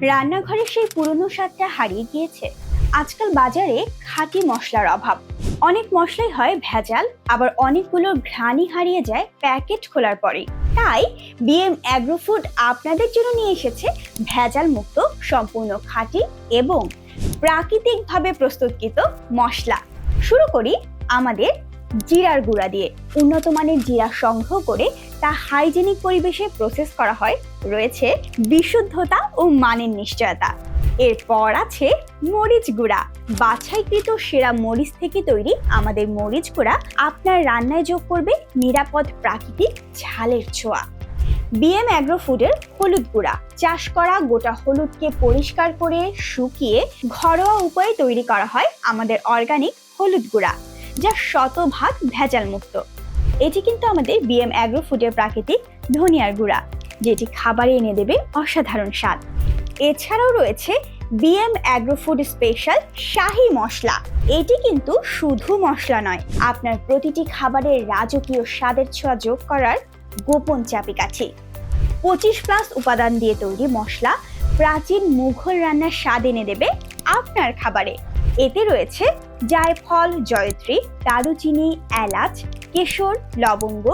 রান্নাঘরের সেই পুরনো স্বাদটা হারিয়ে গিয়েছে। আজকাল বাজারে খাঁটি মশলার অভাব। অনেক মশলাই হয় ভেজাল, আবার অনেকগুলো ঘ্রাণই হারিয়ে যায় প্যাকেট খোলার পরে তাই বিএম অ্যাগ্রোফুড আপনাদের জন্য নিয়ে এসেছে ভেজাল মুক্ত সম্পূর্ণ খাঁটি এবং প্রাকৃতিকভাবে প্রস্তুতকৃত মশলা। শুরু করি আমাদের জিরার গুঁড়া দিয়ে উন্নত মানের জিরা সংগ্রহ করে তা হাইজেনিক পরিবেশে প্রসেস করা হয়। রয়েছে বিশুদ্ধতা ও মানের নিশ্চয়তা। এরপর আছে মরিচ গুঁড়া। বাছাইকৃত সেরা মরিচ থেকে তৈরি আমাদের মরিচ গুঁড়া আপনার রান্নায় যোগ করবে নিরাপদ প্রাকৃতিক ঝালের ছোঁয়া। বিএম অ্যাগ্রো ফুডের হলুদ গুঁড়া। চাষ করা গোটা হলুদকে পরিষ্কার করে শুকিয়ে ঘরোয়া উপায়ে তৈরি করা হয় আমাদের অর্গানিক হলুদ গুঁড়া। যা শতভাগ ভেজাল মুক্ত এটি কিন্তু আমাদের বিএম অ্যাগ্রো ফুডের প্রাকৃতিক ধনিয়ার গুঁড়া, যেটি খাবারে এনে দেবে অসাধারণ স্বাদ। এছাড়াও রয়েছে BM agro food special Shahi Masala. এটি কিন্তু শুধু মশলা নয়, আপনার প্রতিটি খাবারের রাজকীয় স্বাদের ছোঁয়া যোগ করার গোপন চাবিকাঠি। পঁচিশ প্লাস উপাদান দিয়ে তৈরি মশলা প্রাচীন মুঘল রান্নার স্বাদ এনে দেবে আপনার খাবারে। এতে রয়েছে জায়ফল, জয়ত্রী, দারুচিনি, এলাচ, কেশর, লবঙ্গ,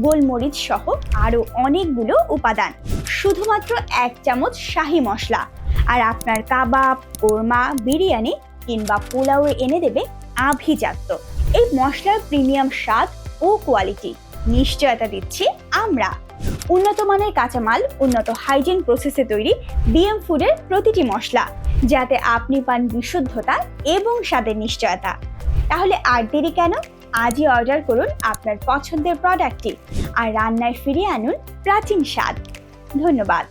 গোলমরিচ সহ আরও অনেকগুলো উপাদান। শুধুমাত্র এক চামচ শাহি মশলা। আর আপনার কাবাব, কোরমা, বিরিয়ানি কিংবা পোলাও এনে দেবে আভিজাত্য। এই মশলার প্রিমিয়াম স্বাদ ও কোয়ালিটি নিশ্চয়তা দিচ্ছি আমরা। উন্নত মানের কাঁচামাল, উন্নত হাইজিন প্রসেসে তৈরি বিএম ফুডের প্রতিটি মশলা। যাতে আপনি পান বিশুদ্ধতা এবং স্বাদের নিশ্চয়তা। তাহলে আর দেরি কেন? আজই অর্ডার করুন আপনার পছন্দের প্রোডাক্টটি আর রান্নায় ফিরিয়ে আনুন প্রাচীন স্বাদ। ধন্যবাদ।